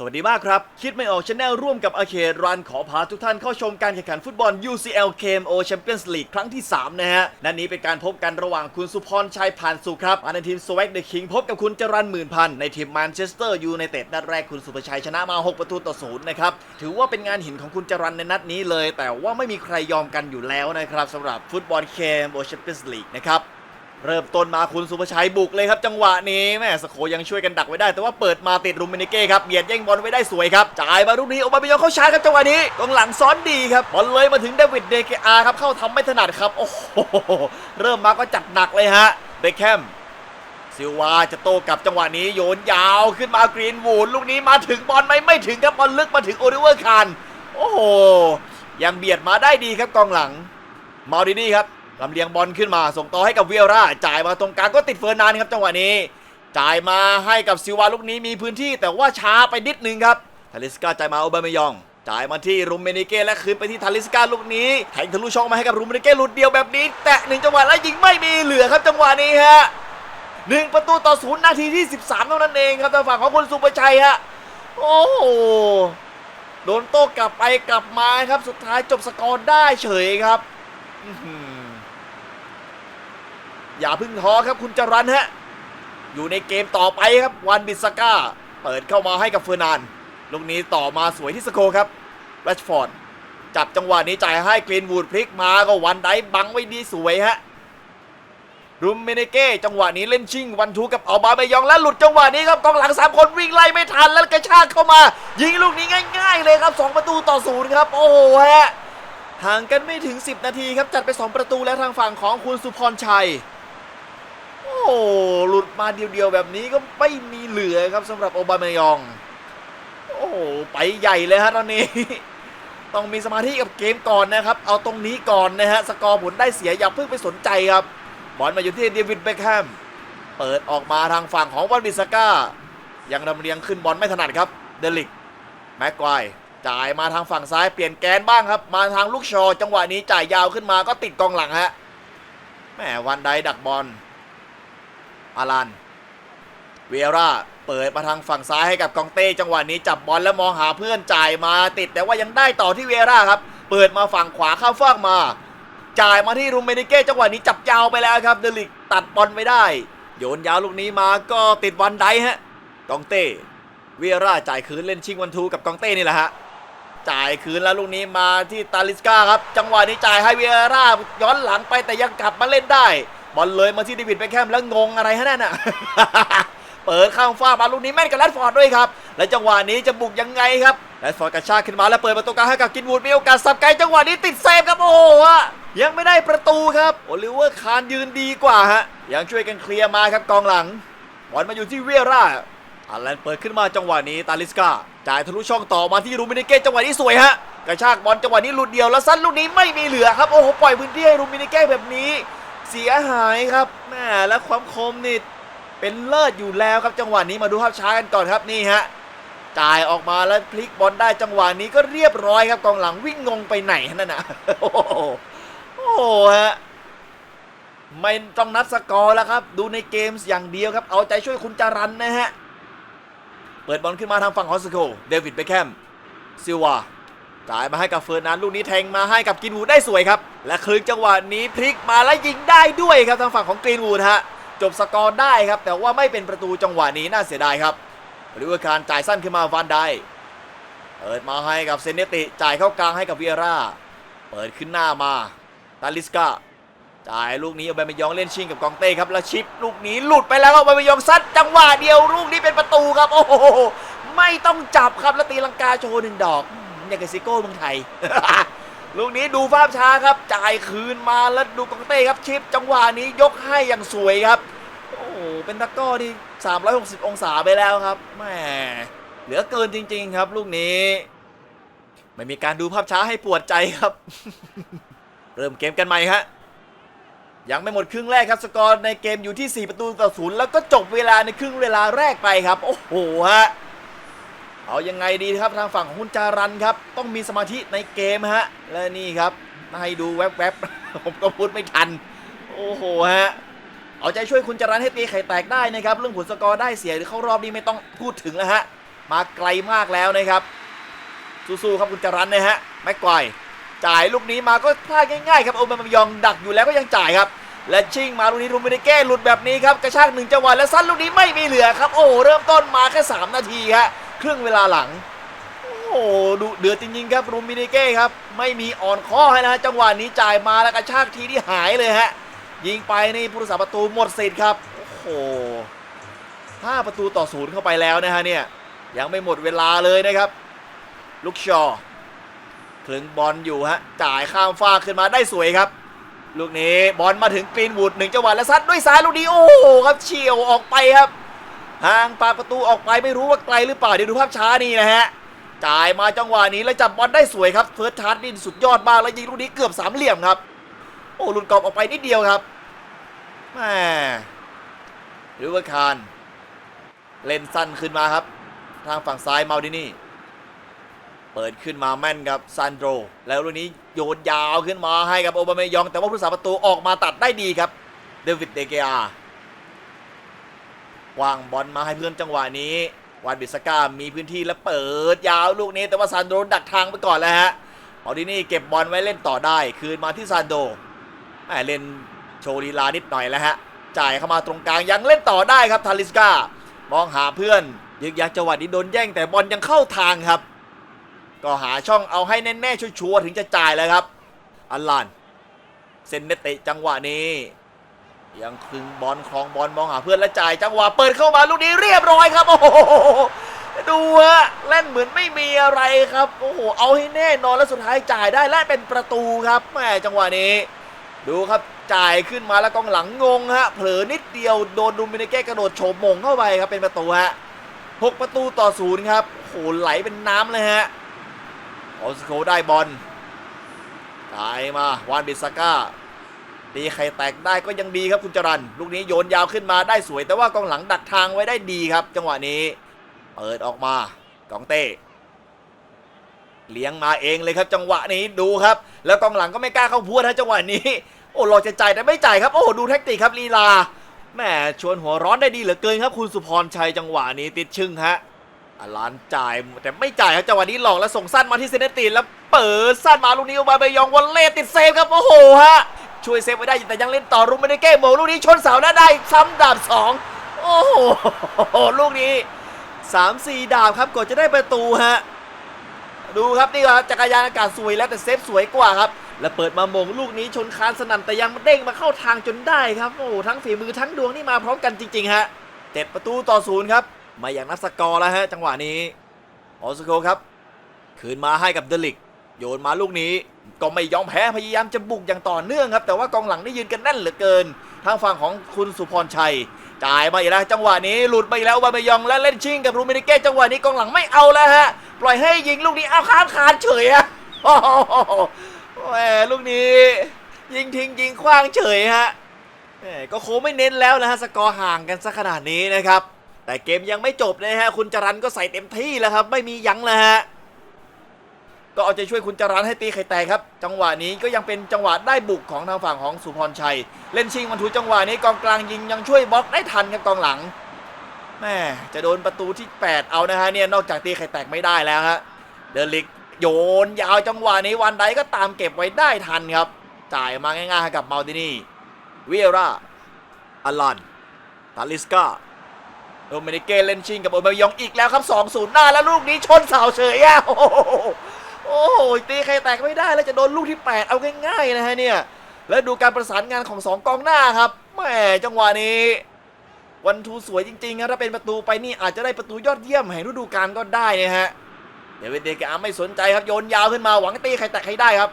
สวัสดีมากครับ คิดไม่ออกชาแนลร่วมกับอาเครันขอพาทุกท่านเข้าชมการแข่งขันฟุตบอล UCL KMO Champions League ครั้งที่ 3 นะฮะนัดนนี้เป็นการพบกันระหว่างคุณสุพรชัยผ่านสุครับมาในทีม Swag the King พบกับคุณจรันหมื่นพันในทีม Manchester United นัดแรกคุณสุภชัยชนะมา 6 ประตูต่อศูนย์นะครับ ถือว่าเป็นงานหินของคุณจรันในนัดนี้เลย แต่ว่าไม่มีใครยอมกันอยู่แล้วนะครับสำหรับฟุตบอล KMO Champions League นะครับ เริ่มต้นมาคุณสุภชัยบุกเลยครับจังหวะนี้แม่สโคยังช่วยกันดักไว้ได้แต่ว่าเปิดมาติดรูมินิเก้ครับเบียดแย่งบอลไว้ได้สวยครับจ่ายมาลูกนี้ออกมาไปยองเข้าชาร์จครับจังหวะนี้กองหลังซ้อนดีครับบอลเลยมาถึงเดวิดเดเกอาครับเข้าทำไม่ถนัดครับโอ้โหเริ่มมาก็จัดหนักเลยฮะเบคแฮมซิลวาจะโต้กลับจังหวะนี้โยนยาวขึ้นมากรีนวูดลูกนี้มาถึงบอลไหมไม่ถึงครับบอลลึกมาถึงโอลิเวอร์คานโอ้โหยังเบียดมาได้ดีครับกองหลังมาดินี่ครับ ลำเลียงบอลขึ้นมา ส่งต่อให้กับเวียร่าจ่ายมาตรงกลางก็ติดเฟอร์นานครับจังหวะนี้ จ่ายมาให้กับซิวาลูกนี้มีพื้นที่แต่ว่าช้าไปนิดนึงครับทาลิสกาจ่ายมาโอบามยอง จ่ายมาที่รูมเมนิเก้และคืนไปที่ทาลิสกาลูกนี้แทงทะลุช่องมาให้กับรูมเมนิเก้หลุดเดียวแบบนี้ แตะหนึ่งจังหวะแล้วยิงไม่มีเหลือครับจังหวะนี้ฮะหนึ่งประตูต่อศูนย์นาทีที่ 13เท่านั้นเองครับทางฝั่งของคุณสุประชัยฮะโอ้โหโดนโต้กลับไปกลับมาครับสุดท้ายจบสกอร์ได้เฉยครับ อย่าพึ่งท้อครับคุณจรันฮะ อยู่ในเกมต่อไปครับวันบิสก้า เปิดเข้ามาให้กับเฟอร์นานลูกนี้ต่อมาสวยที่สโกครับแรชฟอร์ดจับจังหวะนี้จ่ายให้กรีนวูดพลิกมาก็วันไดบังไว้ดีสวยฮะรุมเมเนเก้จังหวะนี้เล่นชิงวันทูกับอัลบาเบยองและหลุดจังหวะนี้ครับกองหลังสามคนวิ่งไล่ไม่ทันแล้วกระชากเข้ามา ยิงลูกนี้ง่าย ๆ เลยครับ 2 ประตูต่อศูนย์ครับ โอ้โหฮะห่างกันไม่ถึง 10 นาทีครับ จัดไป 2 ประตูแล้วทางฝั่งของคุณสุพรชัย โอ้หลุดมาเดียวๆแบบนี้ก็ไม่มีเหลือครับสำหรับโอบาเมยอง โอ้โหไปใหญ่เลยฮะตอนนี้ ต้องมีสมาธิกับเกมก่อนนะครับ เอาตรงนี้ก่อนนะฮะ สกอร์ผลได้เสียอย่าเพิ่งไปสนใจครับ บอลมาอยู่ที่เดวิดเบคแฮม เปิดออกมาทางฝั่งของวันบิสก้า ยังลำเลียงขึ้นบอลไม่ถนัดครับ เดลิก แม็กควายจ่ายมาทางฝั่งซ้ายเปลี่ยนแกนบ้างครับ มาทางลูกชอ จังหวะนี้จ่ายยาวขึ้นมาก็ติดกองหลังฮะ แหมวันไดดักบอล อารันเวียร่าเปิดมาทางฝั่งซ้ายให้กับกองเต้จังหวะนี้จับบอลแล้วมองหาเพื่อนจ่ายมาติดแต่ว่ายังได้ต่อที่เวียร่าครับ เปิดมาฝั่งขวาข้าฟากมา จ่ายมาที่รูมเมนิเก้จังหวะนี้จับยาวไปแล้วครับเดลิกตัดบอลไม่ได้ โยนยาวลูกนี้มาก็ติดวันไดฮะกองเต้เวียร่าจ่ายคืนเล่นชิงวันทูกับกองเต้นี่แหละฮะจ่ายคืนแล้วลูกนี้มาที่ตาลิสกาครับ จังหวะนี้จ่ายให้เวียร่าย้อนหลังไปแต่ยังกลับมาเล่นได้ บอลเลยมาที่เดวิดเบคแฮมแล้วงงอะไรฮะนั่นน่ะ เปิดข้างฟ้ามาลูกนี้แม่นกับแรดฟอร์ดด้วยครับ และจังหวะนี้จะบุกยังไงครับแรดฟอร์ดกระชากขึ้นมาแล้วเปิดประตูกลางให้กับกินวูดมีโอกาสสับไกลจังหวะนี้ติดเซฟครับโอ้โหอะยังไม่ได้ประตูครับโอลิเวอร์คานยืนดีกว่าฮะยังช่วยกันเคลียร์มาครับกองหลังบอลมาอยู่ที่เวียร่าอาแลนเปิดขึ้นมาจังหวะนี้ตาลิสกาจ่ายทะลุช่องต่อมาที่รูมินิเกจังหวะนี้สวยฮะกระชากบอลจังหวะนี้หลุดเดียวแล้วสั้นลูกนี้ไม่มีเหลือครับโอ้โหปล่อยพื้นที่ให้รูมินิเกแบบนี้ เสียหายครับแม่และความคมนี่เป็นเลิศอยู่แล้วครับจังหวะนี้มาดูภาพช้ากันก่อนครับนี่ฮะจ่ายออกมาแล้วพลิกบอลได้จังหวะนี้ก็เรียบร้อยครับกองหลังวิ่งงงไปไหนนั่นนะโอ้โหฮะไม่ต้องนับสกอร์แล้วครับ ดูในเกมส์อย่างเดียวครับ เอาใจช่วยคุณจารันนะฮะ เปิดบอลขึ้นมาทางฝั่งฮอสโกเดวิดเบคแฮมซิลวา จ่ายมาให้กับเฟอร์นันด์ลูกนี้แทงมาให้กับกินวูดได้สวยครับ และคลึงจังหวะนี้พลิกมาแล้วยิงได้ด้วยครับทางฝั่งของกรีนวูดฮะจบสกอร์ได้ครับ แต่ว่าไม่เป็นประตูจังหวะนี้น่าเสียดายครับริเวอร์คารจ่ายสั้นขึ้นมาวันได้เปิดมาให้กับเซเนติจ่ายเข้ากลางให้กับเวียร่าเปิดขึ้นหน้ามาตาลิสกาจ่ายลูกนี้เอาไปมายองเล่นชิงกับกองเต้ครับแล้วชิปลูกนี้หลุดไปแล้วเอาไปมายองซัดจังหวะเดียวลูกนี้เป็นประตูครับ โอ้โหไม่ต้องจับครับแล้วตีลังกาโชว์หนึ่งดอก อย่างกับซิโก้เมืองไทย ลูกนี้ดูภาพช้าครับ จ่ายคืนมาแล้วดูกองเต้ครับชิปจังหวะนี้ยกให้อย่างสวยครับ โอ้เป็นตะก้อที่ 360 องศาไปแล้วครับแหมเหลือเกินจริง ๆ ครับ ลูกนี้ ไม่มีการดูภาพช้าให้ปวดใจครับ เริ่มเกมกันใหม่ฮะยังไม่หมดครึ่งแรกครับสกอร์ในเกมอยู่ที่ 4 ประตูต่อศูนย์แล้วก็จบเวลาในครึ่งเวลาแรกไปครับ โอ้โหฮะ เอายังไงดีครับทางฝั่งของคุณจารันครับ ต้องมีสมาธิในเกมฮะ และนี่ครับให้ดูแวบๆ ผมก็พูดไม่ทัน โอ้โหฮะ เอาใจช่วยคุณจารันให้ตีไข่แตกได้นะครับ เรื่องผลสกอร์ได้เสียหรือเข้ารอบนี้ไม่ต้องพูดถึงแล้วฮะ มาไกลมากแล้วนะครับ สู้ๆครับคุณจารันนะฮะแม็กควายจ่ายลูกนี้มาก็พลาดง่ายๆครับโอเบมยองดักอยู่แล้วก็ยังจ่ายครับและชิงมาลูกนี้รูมิเนเก้หลุดแบบนี้ครับกระชากหนึ่งจังหวะและสั้นลูกนี้ไม่มีเหลือครับ โอ้เริ่มต้นมาแค่ 3 นาทีฮะ ครึ่งเวลาหลัง โอ้โหดูเดือดจริงๆครับรูมิเนเก้ครับ ไม่มีอ่อนข้อให้นะฮะจังหวะนี้จ่ายมาแล้วกระชากทีที่หายเลยฮะ ยิงไปนี่ผู้รักษาประตูหมดสิทธิ์ครับ โอ้โหห้าประตูต่อศูนย์เข้าไปแล้วนะฮะเนี่ยยังไม่หมดเวลาเลยนะครับ ลูกชอคลึงบอลอยู่ฮะจ่ายข้ามฟากขึ้นมาได้สวยครับ ลูกนี้บอลมาถึงกรีนวูดหนึ่งจังหวะและซัดด้วยซ้ายลูกนี้โอ้โหครับเฉียวออกไปครับ ห่างปากประตูออกไปไม่รู้ว่าไกลหรือเปล่าเดี๋ยวดูภาพช้านี่นะฮะจ่ายมาจังหวะนี้แล้วจับบอลได้สวยครับเฟิร์สชาร์ดนี่สุดยอดมากแล้วยิงลูกนี้เกือบสามเหลี่ยมครับ โอ้หลุดกรอบออกไปนิดเดียวครับแหมหรือว่าคารเล่นสั้นขึ้นมาครับ ทางฝั่งซ้ายเมาดินี่ เปิดขึ้นมาแม่นครับซานโดรแล้วลูกนี้โยนยาวขึ้นมาให้กับโอบามยอง แต่ว่าผู้สาประตูออกมาตัดได้ดีครับเดวิดเดเกีย วางบอลมาให้เพื่อนจังหวะนี้วานบิสก้ามีพื้นที่แล้วเปิดยาวลูกนี้แต่ว่าซานโดดักทางไปก่อนแล้วฮะเอาดินี่เก็บบอลไว้เล่นต่อได้ คืนมาที่ซานโดแหมเล่นโชว์ลีลานิดหน่อยแล้วฮะจ่ายเข้ามาตรงกลางยังเล่นต่อได้ครับทาลิสกามองหาเพื่อนยึกยักจังหวะนี้โดนแย่งแต่บอลยังเข้าทางครับ ก็หาช่องเอาให้แน่ๆชัวร์ๆถึงจะจ่ายแล้วครับอัลลานเซนเนเตะจังหวะนี้ ยังคึงบอลคลองบอลมองหาเพื่อนและจ่ายจังหวะเปิดเข้ามาลูกนี้เรียบร้อยครับ โอ้โหดูฮะเล่นเหมือนไม่มีอะไรครับโอ้โหเอาให้แน่นอนแล้วสุดท้ายจ่ายได้และเป็นประตูครับแม่จังหวะนี้ ดูครับจ่ายขึ้นมาแล้วกองหลังงงฮะเผลอนิดเดียวโดนดูมินเก้กระโดดโฉบมงเข้าไปครับเป็นประตูฮะหกประตูต่อศูนย์ครับโอ้โหไหลเป็นน้ำเลยฮะออสโคได้บอลตายมาวานบิสก้า ตีไข่แตกได้ก็ยังดีครับคุณจรันลูกนี้โยนยาวขึ้นมาได้สวย แต่ว่ากองหลังดักทางไว้ได้ดีครับ จังหวะนี้ เปิดออกมากองเต้เลี้ยงมาเองเลยครับ จังหวะนี้ดูครับ แล้วกองหลังก็ไม่กล้าเข้าพวดนะจังหวะนี้ โอ้รอจะจ่ายแต่ไม่จ่ายครับ โอ้ดูแท็กติกครับลีลาแหมชวนหัวร้อนได้ดีเหลือเกินครับ คุณสุพรชัยจังหวะนี้ติดชึ่งฮะอลานจ่ายแต่ไม่จ่ายครับจังหวะนี้หลอกแล้วส่งสั้นมาที่เซนตินแล้วเปิดสั้นมาลูกนี้ออกมาไปยองวอลเล่ติดเซฟครับโอ้โหฮะ ช่วยเซฟไว้ได้แต่ยังเล่นต่อรุมไม่ได้แก้โมงลูกนี้ชนเสาแล้วได้ซ้ำดาบสองโอ้โหลูกนี้สามสี่ดาบครับก่อนจะได้ประตูฮะดูครับนี่ครับจักรยานอากาศสวยแล้วแต่เซฟสวยกว่าครับ แล้วเปิดมามงลูกนี้ชนคานสนั่นแต่ยังเด้งมาเข้าทางจนได้ครับโอ้ทั้งฝีมือทั้งดวงนี่มาพร้อมกันจริงๆฮะเจ็ดประตูต่อศูนย์ครับมาอย่างนับสกอร์แล้วฮะจังหวะนี้ออสโกครับ คืนมาให้กับเดลิก โยนมาลูกนี้ก็ไม่ยอมแพ้พยายามจะบุกอย่างต่อเนื่องครับ แต่ว่ากองหลังนี่ยืนกันแน่นเหลือเกิน ทางฝั่งของคุณสุพรชัย จ่ายมาอีกแล้วจังหวะนี้หลุดไปแล้วบาเมยองและเล่นชิงกับรูมินิเก้จังหวะนี้กองหลังไม่เอาแล้วฮะปล่อยให้ยิงลูกนี้เอาข้ามคานเฉยอะโอ้โหแหมลูกนี้ ยิงทิ้งยิงคว้างเฉยฮะก็โค้งไม่เน้นแล้วนะฮะสกอร์ห่างกันสักขนาดนี้นะครับ แต่เกมยังไม่จบนะฮะคุณจรันก็ใส่เต็มที่แล้วครับ ไม่มียั้งแล้วฮะ ก็เอาใจช่วยคุณจรันให้ตีไข่แตกครับ จังหวะนี้ก็ยังเป็นจังหวะได้บุกของทางฝั่งของสุพรชัย เล่นชิงมันถูจังหวะนี้กองกลางยิงยังช่วยบล็อกได้ทันครับกองหลังแม่จะโดนประตูที่ 8 เอานะฮะเนี่ยนอกจากตีไข่แตกไม่ได้แล้วฮะเดลิกโยนยาวจังหวะนี้วันใดก็ตามเก็บไว้ได้ทันครับ จ่ายมาง่ายๆกับเมาตินี่เวีร่าอลันตาลิสกาโดมินิเกเล่นชิงกับโอเบยองอีกแล้วครับ 2-0 หน้าแล้วลูกนี้ชนเสาเฉยอะ โอ้โหตีใครแตกไม่ได้แล้วจะโดนลูกที่ 8 เอาง่ายๆนะฮะเนี่ยแล้วดูการประสานงานของ 2 กองหน้าครับแหมจังหวะนี้วันทูสวยจริงๆครับถ้าเป็นประตูไปนี่อาจจะได้ประตูยอดเยี่ยมแห่งฤดูกาลก็ได้นะฮะเดวิดเดกอาไม่สนใจครับโยนยาวขึ้นมาหวังตีใครแตกให้ได้ครับ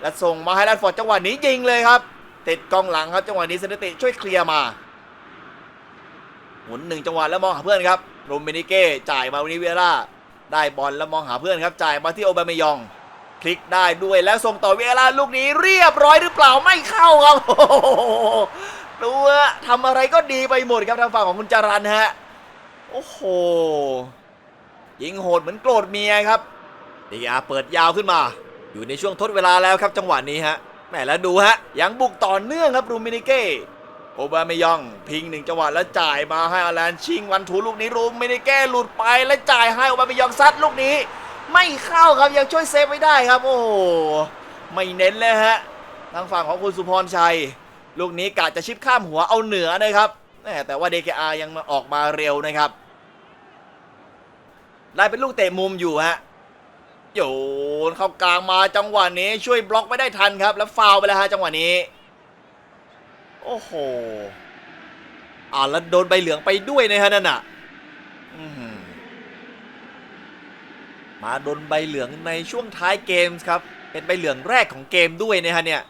และส่งมาให้แรดฟอร์ดจังหวะนี้ยิงเลยครับ ติดกองหลังครับจังหวะนี้เซนติช่วยเคลียร์มาหมุนหนึ่งจังหวะแล้วมองหาเพื่อนครับโรเมนิเก้จ่ายมาวันนี้เวล่า ได้บอลแล้วมองหาเพื่อนครับจ่ายมาที่โอบามายอง คลิกได้ด้วยแล้วส่งต่อเวลาลูกนี้เรียบร้อยหรือเปล่าไม่เข้าครับโอ้โหดูอะทำอะไรก็ดีไปหมดครับทางฝั่งของคุณจารันฮะ โอ้โห ยิงโหดเหมือนโกรธเมียครับดีอาเปิดยาวขึ้นมา อยู่ในช่วงทดเวลาแล้วครับจังหวะนี้ฮะแหมแล้วดูฮะยังบุกต่อเนื่องครับรูมินิเก้ โอบาเมยอง พิงหนึ่งจังหวะแล้วจ่ายมาให้อาแลนชิงวันถูลูกนี้รูมไม่ได้แก้หลุดไปแล้วจ่ายให้โอบาเมยองซัดลูกนี้ ไม่เข้าครับยังช่วยเซฟไม่ได้ครับ โอ้ไม่เน้นเลยฮะทางฝั่งของคุณสุพรชัย ลูกนี้กาจะชิปข้ามหัวเอาเหนือนะครับแหม่แต่ว่า DKR ยังมาออกมาเร็วนะครับได้เป็นลูกเตะมุมอยู่ฮะโยนเข้ากลางมาจังหวะนี้ช่วยบล็อกไม่ได้ทันครับ แล้วฟาวไปแล้วฮะจังหวะนี้ โอ้โหอ่าแล้วโดนใบเหลืองไปด้วยนะฮะนั่นน่ะมาโดนใบเหลืองในช่วงท้ายเกมส์ครับ เป็นใบเหลืองแรกของเกมด้วยนะฮะเนี่ย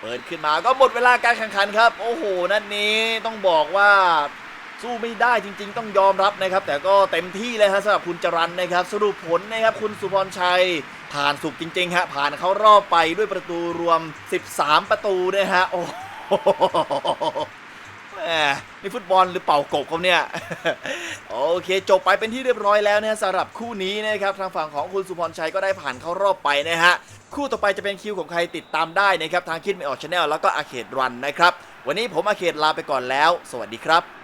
เปิดขึ้นมาก็หมดเวลาการแข่งขันครับ โอ้โห นัดนี้ต้องบอกว่าสู้ไม่ได้จริง ๆ ต้องยอมรับนะครับ แต่ก็เต็มที่เลยฮะสำหรับคุณจรันนะครับ สรุปผลนะครับคุณสุพรชัย ผ่านสุกจริงๆฮะผ่านเข้ารอบไปด้วยประตูรวม 13 ประตูนะฮะโอ้ แหมนี่ฟุตบอลหรือเป่ากบครับเนี่ย โอเคจบไปเป็นที่เรียบร้อยแล้วนะฮะสำหรับคู่นี้นะครับทางฝั่งของคุณสุพรชัยก็ได้ผ่านเข้ารอบไปนะฮะ คู่ต่อไปจะเป็นคิวของใครติดตามได้นะครับ ทางคิดไม่ออกชาแนลแล้วก็อาเขตรันนะครับ วันนี้ผมอาเขตลาไปก่อนแล้ว สวัสดีครับ